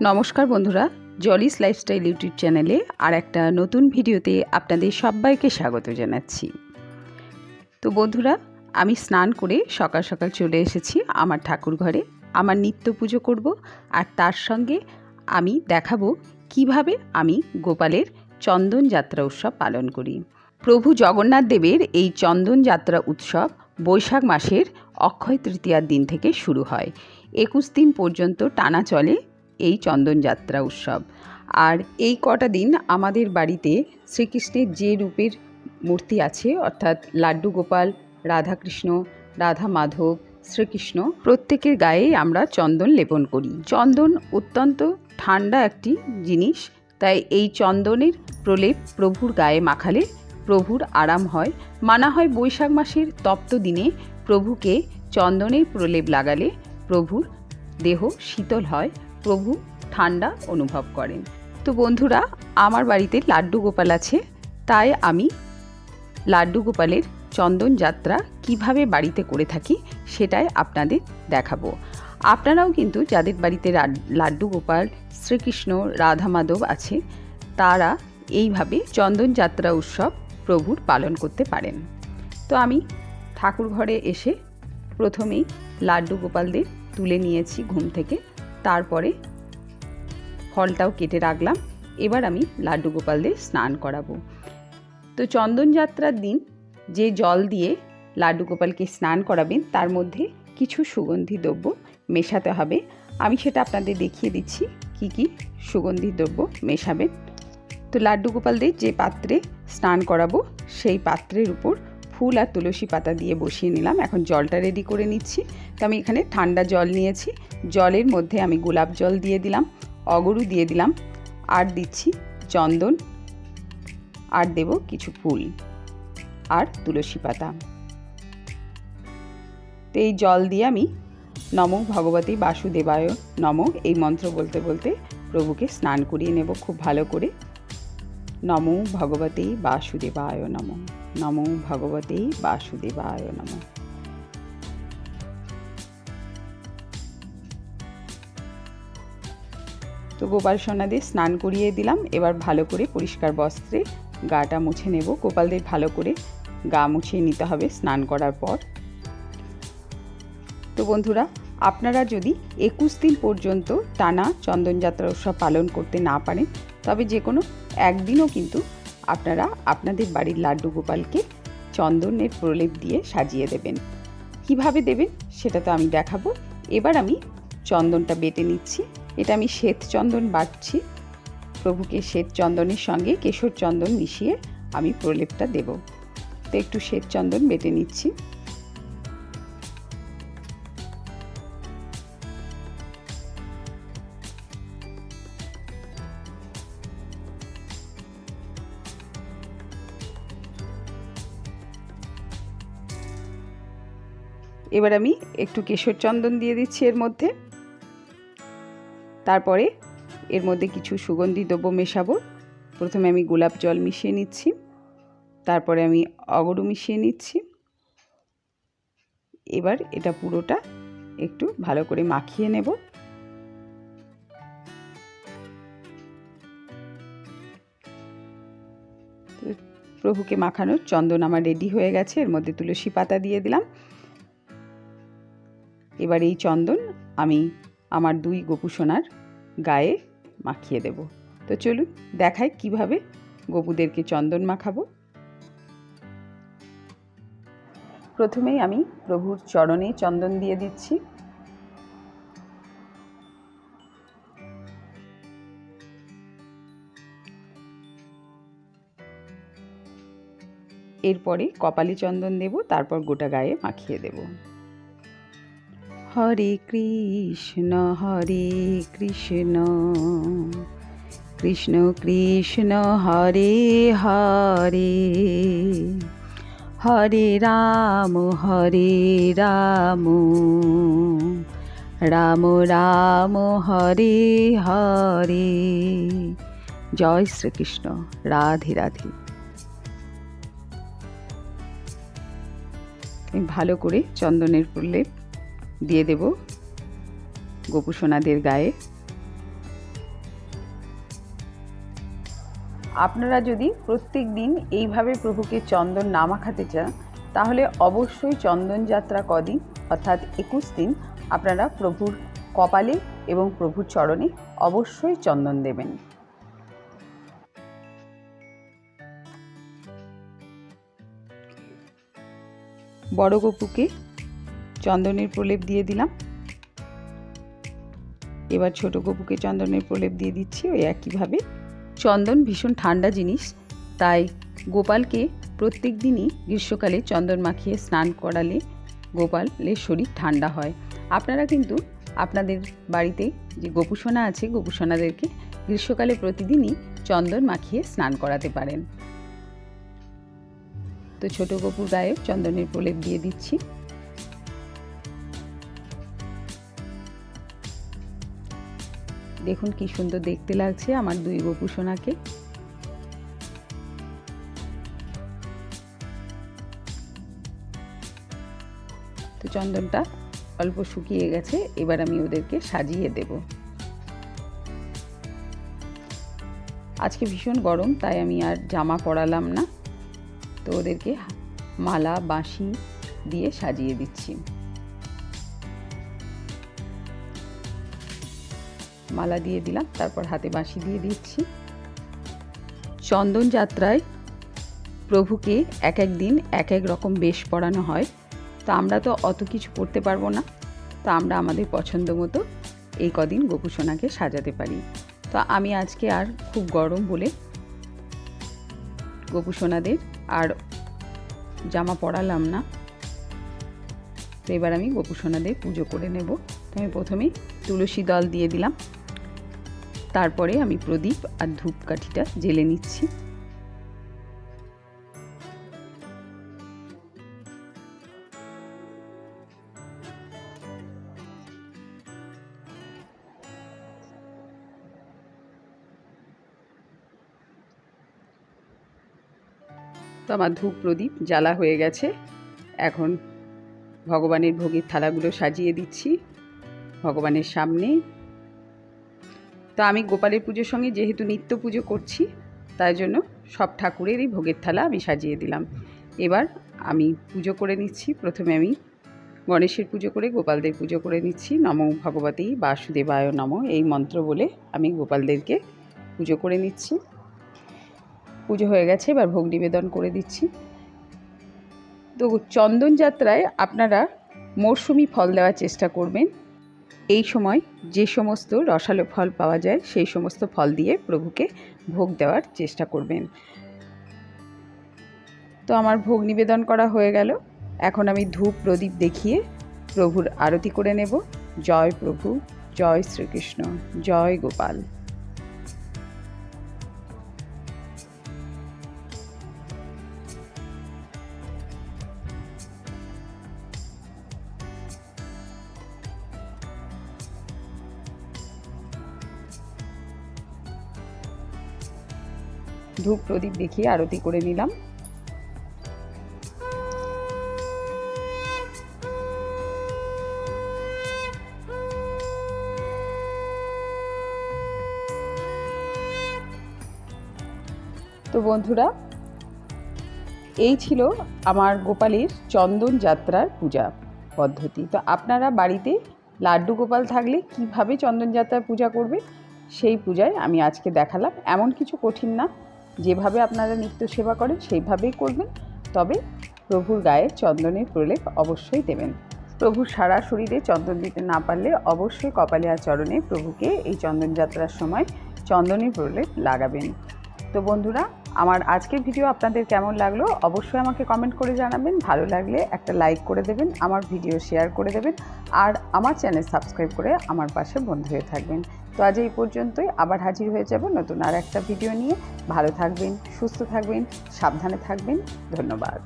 নমস্কার বন্ধুরা জলিস lifestyle YouTube চ্যানেলে আর একটা নতুন ভিডিওতে আপনাদের সবাইকে স্বাগত জানাচ্ছি। তো বন্ধুরা, আমি স্নান করে সকাল সকাল চলে এসেছি আমার ঠাকুর ঘরে, আমার নিত্য পুজো করব আর তার সঙ্গে আমি দেখাবো কীভাবে আমি গোপালের চন্দন যাত্রা উৎসব পালন করি। প্রভু জগন্নাথ দেবের এই চন্দন যাত্রা উৎসব বৈশাখ মাসের অক্ষয় তৃতীয়ার দিন থেকে শুরু হয়। একুশ দিন পর্যন্ত টানা চলে এই চন্দনযাত্রা উৎসব। আর এই কটা দিন আমাদের বাড়িতে শ্রীকৃষ্ণের যে রূপের মূর্তি আছে, অর্থাৎ লাড্ডু গোপাল, রাধাকৃষ্ণ, রাধা মাধব, শ্রীকৃষ্ণ, প্রত্যেকের গায়েই আমরা চন্দন লেপন করি। চন্দন অত্যন্ত ঠান্ডা একটি জিনিস, তাই এই চন্দনের প্রলেপ প্রভুর গায়ে মাখালে প্রভুর আরাম হয়। মানা হয় বৈশাখ মাসের তপ্ত দিনে প্রভুকে চন্দনের প্রলেপ লাগালে প্রভুর দেহ শীতল হয়। প্রভু ঠান্ডা অনুভব করেন। তো বন্ধুরা, আমার বাড়িতে লাড্ডু গোপাল আছে, তাই আমি লাড্ডু গোপালের চন্দন যাত্রা কীভাবে বাড়িতে করে থাকি সেটাই আপনাদের দেখাবো। আপনারাও কিন্তু যাদের বাড়িতে লাড্ডু গোপাল, শ্রীকৃষ্ণ, রাধা মাধব আছে, তারা এইভাবে চন্দন যাত্রা উৎসব প্রভুর পালন করতে পারেন। তো আমি ঠাকুর ঘরে এসে প্রথমেই লাড্ডু গোপালদের তুলে নিয়েছি ঘুম থেকে। তারপরে ফলটাও কেটে রাখলাম। এবার আমি লাড্ডু গোপালদের স্নান করাবো। তো চন্দনযাত্রার দিন যে জল দিয়ে লাড্ডু গোপালকে স্নান করাবেন, তার মধ্যে কিছু সুগন্ধি দ্রব্য মেশাতে হবে। আমি সেটা আপনাদের দেখিয়ে দিচ্ছি, কি কি সুগন্ধি দ্রব্য মেশাবেন। তো লাড্ডু গোপালদের যে পাত্রে স্নান করাবো, সেই পাত্রের উপর ফুল আর তুলসী পাতা দিয়ে বসিয়ে নিলাম। এখন জলটা রেডি করে নিচ্ছি। তো আমি এখানে ঠান্ডা জল নিয়েছি। জলের মধ্যে আমি গোলাপ জল দিয়ে দিলাম, অগরু দিয়ে দিলাম, আর দিচ্ছি চন্দন, আর দেব কিছু ফুল আর তুলসী পাতা। তো এই জল দিয়ে আমি নম ভগবতী বাসুদেবায় নম এই মন্ত্র বলতে বলতে প্রভুকে স্নান করিয়ে নেব খুব ভালো করে। নম ভগবতী বাসুদেবায় নম। নম ভগবতী বাসুদেবায় নম। তো গোপাল সোনাদের স্নান করিয়ে দিলাম, এবার ভালো করে পরিষ্কার বস্ত্রে গাটা মুছে নেব। গোপালদের ভালো করে গা মুছিয়ে নিতে হবে স্নান করার পর। তো বন্ধুরা, আপনারা যদি একুশ দিন পর্যন্ত টানা চন্দনযাত্রা উৎসব পালন করতে না পারেন, তবে যে কোনো একদিনও কিন্তু আপনারা আপনাদের বাড়ির লাড্ডু গোপালকে চন্দনের প্রলেপ দিয়ে সাজিয়ে দেবেন। কীভাবে দেবেন সেটা তো আমি দেখাবো। এবার আমি চন্দনটা বেটে নিচ্ছি। এটা আমি শ্বেত চন্দন বাটছি। প্রভুকে শ্বেত চন্দনের সঙ্গে কেশর চন্দন মিশিয়ে আমি প্রলেপটা দেব। তো একটু শ্বেত চন্দন বেটে নিচ্ছি। এবার আমি একটু কেশর চন্দন দিয়ে দিচ্ছি এর মধ্যে। তারপরে এর মধ্যে কিছু সুগন্ধি দ্রব্য মেশাবো। প্রথমে আমি গোলাপ জল মিশিয়ে নিচ্ছি। তারপরে আমি অগরু মিশিয়ে নিচ্ছি। এবার এটা পুরোটা একটু ভালো করে মাখিয়ে নেব। প্রভুকে মাখানোর চন্দন আমার রেডি হয়ে গেছে। এর মধ্যে তুলসী পাতা দিয়ে দিলাম। এবার এই চন্দন আমি আমার দুই গোপুসোনার গায়ে মাখিয়ে দেব। তো চলুন দেখাই কীভাবে গপুদেরকে চন্দন মাখাবো। প্রথমেই আমি প্রভুর চরণে চন্দন দিয়ে দিচ্ছি। এরপরে কপালে চন্দন দেব, তারপর গোটা গায়ে মাখিয়ে দেব। হরে কৃষ্ণ হরে কৃষ্ণ। কৃষ্ণ কৃষ্ণ, হরে হরে। হরে রাম হরে রাম। রাম রাম, হরে হরে। জয় শ্রীকৃষ্ণ, রাধে রাধে। ভালো করে চন্দনের প্রলেপ দিয়ে দেব গোপুসোনাদের গায়ে। আপনারা যদি প্রত্যেক দিন এইভাবে প্রভুকে চন্দন না মাখাতে চান, তাহলে অবশ্যই চন্দন যাত্রা কদিন, অর্থাৎ একুশ দিন, আপনারা প্রভুর কপালে এবং প্রভুর চরণে অবশ্যই চন্দন দেবেন। বড় গপুকে চন্দনের প্রলেপ দিয়ে দিলাম। এবার ছোট গপুকে চন্দনের প্রলেপ দিয়ে দিচ্ছি ওই একইভাবে। চন্দন ভীষণ ঠান্ডা জিনিস, তাই গোপালকে প্রত্যেক দিনই গ্রীষ্মকালে চন্দন মাখিয়ে স্নান করালে গোপালের শরীর ঠান্ডা হয়। আপনারা কিন্তু আপনাদের বাড়িতে যে গোপুসোনা আছে গোপুসোনাদেরকে গ্রীষ্মকালে প্রতিদিনই চন্দন মাখিয়ে স্নান করাতে পারেন। তো ছোট গপুর গায়ে চন্দনের প্রলেপ দিয়ে দিচ্ছি। দেখুন কি সুন্দর দেখতে লাগছে আমার দুই গপু সোনাকে। তো চন্দনটা অল্প শুকিয়ে গেছে, এবার আমি ওদেরকে সাজিয়ে দেব। আজকে ভীষণ গরম, তাই আমি আর জামা পরালাম না। তো ওদেরকে মালা, বাঁশি দিয়ে সাজিয়ে দিচ্ছি। মালা দিয়ে দিলাম, তারপর হাতে বাঁশি দিয়ে দিচ্ছি। চন্দন যাত্রায় প্রভুকে এক এক দিন এক এক রকম বেশ পড়ানো হয়। তো আমরা তো অত কিছু করতে পারব না। তো আমরা আমাদের পছন্দ মতো এই কদিন গোপুসোনাকে সাজাতে পারি। তো আমি আজকে আর খুব গরম বলে গোপুসোনাদের আর জামা পরালাম না। তো এবার আমি গোপুসোনাদের পুজো করে নেব। তো আমি প্রথমে তুলসী দল দিয়ে দিলাম। তারপরে আমি প্রদীপ আর ধূপকাঠিটা জেলে নিচ্ছি। তো আমার ধূপ প্রদীপ জ্বালা হয়ে গেছে। এখন ভগবানের ভোগের থালাগুলো সাজিয়ে দিচ্ছি। ভগবানের সামনে তো আমি গোপালের পুজোর সঙ্গে যেহেতু নিত্য পুজো করছি, তাই জন্য সব ঠাকুরেরই ভোগের থালা আমি সাজিয়ে দিলাম। এবার আমি পুজো করে নিচ্ছি, প্রথমে আমি গণেশের পুজো করে, গোপালদের পুজো করে নিচ্ছি। নম ভগবতী বাসুদেবায় নম, এই মন্ত্র বলে আমি গোপালদেরকে পুজো করে নিচ্ছি। পুজো হয়ে গেছে, এবার ভোগ নিবেদন করে দিচ্ছি। তো চন্দন যাত্রায় আপনারা মরশুমি ফল দেওয়ার চেষ্টা করবেন। এই সময় যে সমস্ত রসালো ফল পাওয়া যায়, সেই সমস্ত ফল দিয়ে প্রভুকে ভোগ দেওয়ার চেষ্টা করবেন। তো আমার ভোগ নিবেদন করা হয়ে গেল। এখন আমি ধূপ প্রদীপ দেখিয়ে প্রভুর আরতি করে নেব। জয় প্রভু, জয় শ্রীকৃষ্ণ, জয় গোপাল। ধূপ প্রদীপ দেখিয়ে আরতি করে নিলাম। তো বন্ধুরা, এই ছিল আমার গোপালের চন্দন যাত্রার পূজা পদ্ধতি। তো আপনারা বাড়িতে লাড্ডু গোপাল থাকলে কীভাবে চন্দন যাত্রার পূজা করবে, সেই পূজায় আমি আজকে দেখালাম। এমন কিছু কঠিন না যেভাবে আপনারা নিত্য সেবা করেন, সেইভাবেই করবেন। তবে প্রভুর গায়ে চন্দনের প্রলেপ অবশ্যই দেবেন। প্রভুর সারা শরীরে চন্দন দিতে না পারলে অবশ্যই কপালে আর চরণে প্রভুকে এই চন্দন যাত্রার সময় চন্দনের প্রলেপ লাগাবেন। তো বন্ধুরা, আমার আজকের ভিডিও আপনাদের কেমন লাগল অবশ্যই আমাকে কমেন্ট করে জানাবেন। ভালো লাগলে একটা লাইক করে দেবেন, আমার ভিডিও শেয়ার করে দেবেন, আর আমার চ্যানেল সাবস্ক্রাইব করে আমার পাশে বন্ধু হয়ে থাকবেন। তো আজ এই পর্যন্তই। আবার হাজির হয়ে যাব নতুন আর একটা ভিডিও নিয়ে। ভালো থাকবেন, সুস্থ থাকবেন, সাবধানে থাকবেন। ধন্যবাদ।